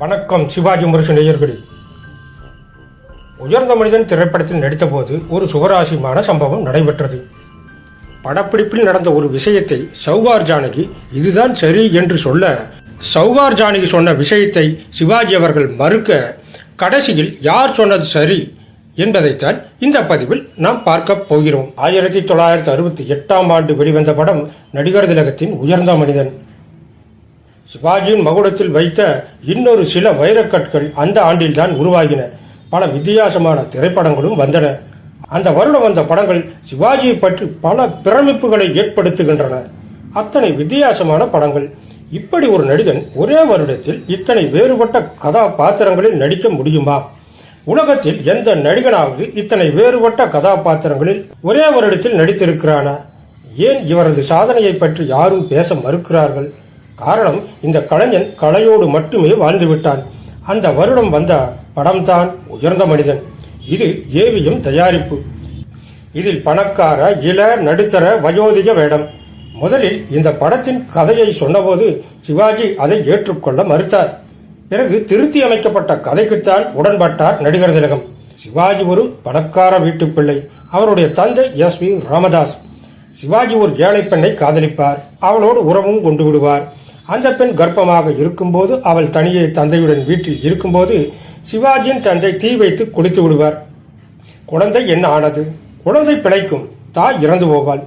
வணக்கம் சிவாஜி முரசு நேயர்களே. உயர்ந்த மனிதன் திரைப்படத்தில் நடித்தபோது ஒரு சுவராசியமான சம்பவம் நடைபெற்றது. படப்பிடிப்பில் நடந்த ஒரு விஷயத்தை சௌகார் ஜானகி இதுதான் சரி என்று சொல்ல சௌகார் ஜானகி சொன்ன விஷயத்தை சிவாஜி அவர்கள் மறுக்க கடைசியில் யார் சொன்னது சரி என்பதைத்தான் இந்த பதிவில் நாம் பார்க்க போகிறோம். ஆயிரத்தி தொள்ளாயிரத்தி அறுபத்தி எட்டாம் ஆண்டு வெளிவந்த படம் நடிகர் திலகத்தின் உயர்ந்த மனிதன் சிவாஜியின் மகுடத்தில் வைத்த இன்னொரு சில வைரக்கற்கள் அந்த ஆண்டில்தான் உருவாகின. பல வித்தியாசமான திரைப்படங்களும் வந்தன. அந்த வருடம் வந்த படங்கள் சிவாஜியை பற்றி பல பிரமிப்புகளை ஏற்படுத்துகின்றன. அத்தனை வித்தியாசமான படங்கள். இப்படி ஒரு நடிகன் ஒரே வருடத்தில் இத்தனை வேறுபட்ட கதாபாத்திரங்களில் நடிக்க முடியுமா? உலகத்தில் எந்த நடிகனாவது இத்தனை வேறுபட்ட கதாபாத்திரங்களில் ஒரே வருடத்தில் நடித்திருக்கிறானா? ஏன் இவரது சாதனையை பற்றி யாரும் பேச மறுக்கிறார்கள்? காரணம் இந்த கலைஞன் கலையோடு மட்டுமே வாழ்ந்து விட்டான். அந்த வருடம் வந்த படம்தான் உயர்ந்த மனிதன். இது ஏவிஎம் தயாரிப்பு. இதில் பணக்கார இள நடுத்தர வயோதிக வேடம். முதலில் இந்த படத்தின் கதையை சொன்னபோது சிவாஜி அதை ஏற்றுக்கொள்ள மறுத்தார். பிறகு திருத்தி அமைக்கப்பட்ட கதைக்குத்தான் உடன்பட்டார் நடிகர் திலகம். சிவாஜி ஒரு பணக்கார வீட்டு பிள்ளை அவருடைய தந்தை எஸ் வி ராமதாஸ். சிவாஜி ஒரு ஏழை பெண்ணை காதலிப்பார். அவளோடு உறவும் கொண்டு விடுவார். அந்த பெண் கர்ப்பமாக இருக்கும்போது அவள் தனியே தந்தையுடன் வீட்டில் இருக்கும்போது சிவாஜியின் தந்தை தீ வைத்து குளித்து விடுவார். குழந்தை என்ன ஆனது? குழந்தை பிழைக்கும். தாய் இறந்து போவாள்.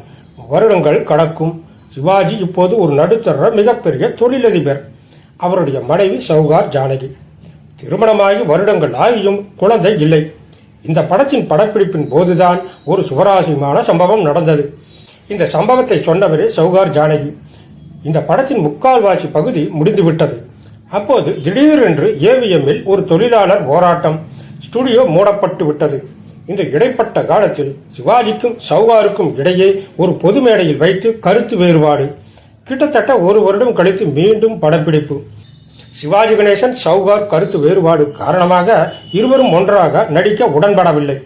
வருடங்கள் கடக்கும். சிவாஜி இப்போது ஒரு நடுத்தர மிகப்பெரிய தொழிலதிபர். அவருடைய மனைவி சௌகார் ஜானகி. திருமணமாகி வருடங்கள் ஆகியும் குழந்தை இல்லை. இந்த படத்தின் படப்பிடிப்பின் போதுதான் ஒரு சுவராசியமான சம்பவம் நடந்தது. இந்த சம்பவத்தை சொன்னவரே சௌகார் ஜானகி. இந்த படத்தின் முக்கால்வாசி பகுதி முடிந்துவிட்டது. அப்போது திடீரென்று ஏவிஎம்மில் ஒரு தொழிலாளர் போராட்டம் ஸ்டுடியோ மூடப்பட்டு விட்டது. இந்த இடைப்பட்ட காலத்தில் சிவாஜிக்கும் சௌகாருக்கும் இடையே ஒரு பொது மேடையில் வைத்து கருத்து வேறுபாடு. கிட்டத்தட்ட ஒரு வருடம் கழித்து மீண்டும் படப்பிடிப்பு. சிவாஜி கணேசன் சௌகார் கருத்து வேறுபாடு காரணமாக இருவரும் ஒன்றாக நடிக்க உடன்படவில்லை.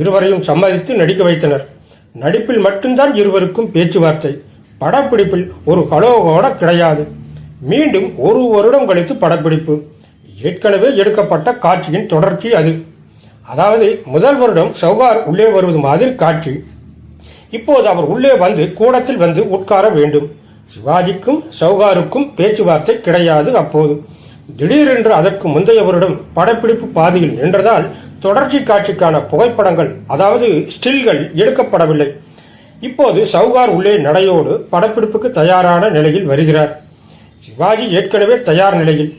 இருவரையும் சம்மதித்து நடிக்க வைத்தனர். நடிப்பில் மட்டும்தான் இருவருக்கும் பேச்சுவார்த்தை. படப்பிடிப்பில் ஒரு கலோகோட கிடையாது. மீண்டும் ஒரு வருடம் கழித்து படப்பிடிப்பு. ஏற்கனவே எடுக்கப்பட்ட காட்சியின் தொடர்ச்சி அது. அதாவது முதல் வருடம் சௌகார் உள்ளே வருவது மாதிரி காட்சி. இப்போது அவர் உள்ளே வந்து கூடத்தில் வந்து உட்கார வேண்டும். சிவாஜிக்கும் சௌகாருக்கும் பேச்சுவார்த்தை கிடையாது அப்போது. திடீரென்று அதற்கு முந்தைய வருடம் படப்பிடிப்பு பாதியில் நின்றதால் தொடர்ச்சி காட்சிக்கான புகைப்படங்கள் அதாவது ஸ்டில்கள் எடுக்கப்படவில்லை. இப்போது சௌகார் உள்ளே நடையோடு படப்பிடிப்புக்கு தயாரான நிலையில் வருகிறார். சிவாஜி ஏற்கனவே தயார் நிலையில்.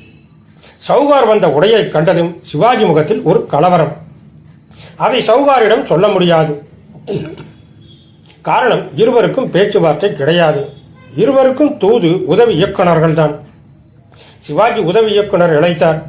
சௌகார் வந்த உடையை கண்டதும் சிவாஜி முகத்தில் ஒரு கலவரம். அதை சவுகாரிடம் சொல்ல முடியாது. காரணம் இருவருக்கும் பேச்சுவார்த்தை கிடையாது. இருவருக்கும் தூது உதவி இயக்குநர்கள் தான் சிவாஜி உதவி இயக்குனர் இழைத்தார்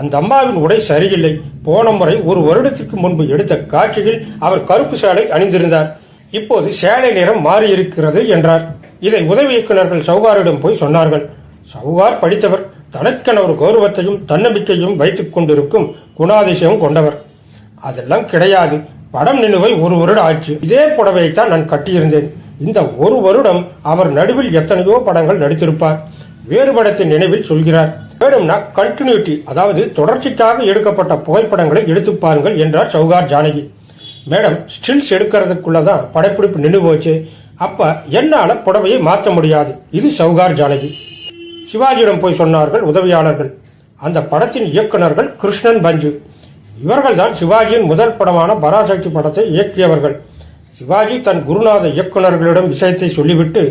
அந்த அம்மாவின் உடை சரியில்லை. போன முறை ஒரு வருடத்திற்கு முன்பு எடுத்த காட்சியில் அவர் கருப்பு சேலை அணிந்திருந்தார். இப்போது சேலை நிறம் மாறியிருக்கிறது என்றார். இதை உதவி இயக்குநர்கள் சௌகாரிடம் போய் சொன்னார்கள். சௌகார் படித்தவர் தனக்கென ஒரு கௌரவத்தையும் தன்னம்பிக்கையும் வைத்துக் கொண்டிருக்கும் குணாதிசயம் கொண்டவர். அதெல்லாம் கிடையாது. படம் நிலுவை ஒரு வருடம் ஆச்சு. இதே புடவையைத்தான் நான் கட்டியிருந்தேன். இந்த ஒரு வருடம் அவர் நடுவில் எத்தனையோ படங்கள் நடித்திருப்பார். வேறு படத்தின் நினைவில் சொல்கிறார். வேணும்னா கண்டினியூட்டி அதாவது தொடர்ச்சிக்காக எடுக்கப்பட்ட புகைப்படங்களை எடுத்து பாருங்கள் என்றார் சௌகார் ஜானகி. மேடம் ஸ்டில்ஸ் எடுக்கிறதுக்குள்ளதான் படப்பிடிப்பு நின்று போச்சு. அப்ப என்னால புடவையை மாற்ற முடியாது. இது சௌகார் ஜானகி. சிவாஜியிடம் போய் சொன்னார்கள் உதவியாளர்கள். அந்த படத்தின் இயக்குனர்கள் கிருஷ்ணன் பஞ்சு. இவர்கள் தான் சிவாஜியின் முதல் படமான பராசக்தி படத்தை இயக்கியவர்கள். சிவாஜி தன் குருநாத இயக்குனர்களிடம் விஷயத்தை சொல்லிவிட்டு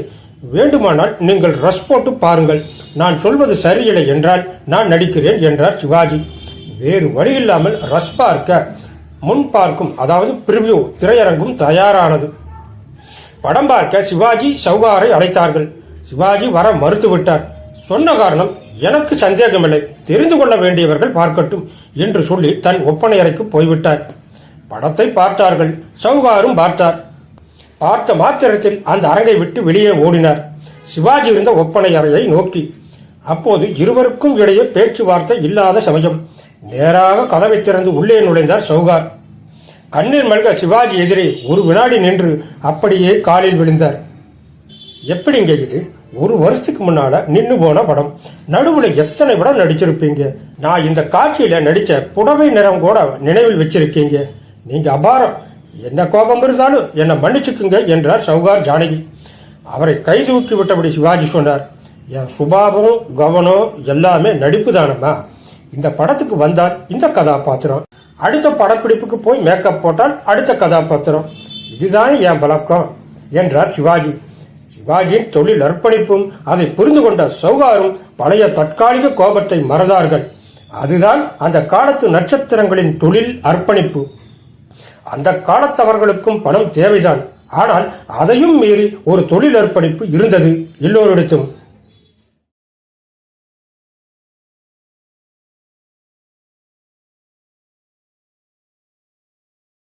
வேண்டுமானால் நீங்கள் ரஸ் போட்டு பாருங்கள். நான் சொல்வது சரியில்லை என்றால் நான் நடிக்கிறேன் என்றார் சிவாஜி. வேறு வழியில்லாமல் ரஸ் பார்க்க முன் பார்க்கும் அதாவது பிரிவியூ திரையரங்கும் தயாரானது. படம் பார்க்க சிவாஜி சௌகாரை அழைத்தார்கள். சிவாஜி வர மறுத்துவிட்டார் சொன்ன காரணம் எனக்கு சந்தேகமில்லை. தெரிந்து கொள்ள வேண்டியவர்கள் பார்க்கட்டும் என்று சொல்லி தன் ஒப்பனை அறைக்கு போய்விட்டார். படத்தை பார்த்தார்கள். சௌகாரும் பார்த்தார். பார்த்த மாத்திரத்தில் அந்த அரங்கை விட்டு வெளியே ஓடினார். சிவாஜி இருந்த ஒப்பனை அறையை நோக்கி அப்போது இருவருக்கும் இடையே பேச்சுவார்த்தை இல்லாத சமயம். நேராக கதவை திறந்து உள்ளே நுழைந்தார் சௌகார். கண்ணீர் மல்க சிவாஜி எதிரே ஒரு வினாடி நின்று அப்படியே காலில் விழுந்தார். எப்படிங்க இது? ஒரு வருஷத்துக்கு முன்னால நின்று போன படம். நடுவுல எத்தனை படம் நடிச்சிருப்பீங்க? நான் இந்த காட்சியில நடிச்ச புடவை நிறம் கூட நினைவில் வச்சிருக்கீங்க. நீங்க அபாரம். என்ன கோபம் இருந்தாலும் என்னை மன்னிச்சுக்குங்க என்றார் சௌகார் ஜானகி. அவரை கைது ஊக்கி விட்டபடி சிவாஜி சொன்னார் என் சுபாவம் கவனம் எல்லாமே நடிப்பு தானம்மா இந்த படத்துக்கு வந்தால் இந்த கதாபாத்திரம். அடுத்த படப்பிடிப்புக்கு போய் மேக்கப் போட்டால் அடுத்த கதாபாத்திரம். இதுதான் என் பழக்கம் என்றார் சிவாஜி. சிவாஜியின் தொழில் அர்ப்பணிப்பும் அதை புரிந்து கொண்ட சௌகாரும் பழைய தற்காலிக கோபத்தை மறந்தார்கள். அதுதான் அந்த காலத்து நட்சத்திரங்களின் தொழில் அர்ப்பணிப்பு. அந்த காலத்தவர்களுக்கும் பணம் தேவைதான். ஆனால் அதையும் மீறி ஒரு தொழில் அர்ப்பணிப்பு இருந்தது எல்லோரிடத்தும்.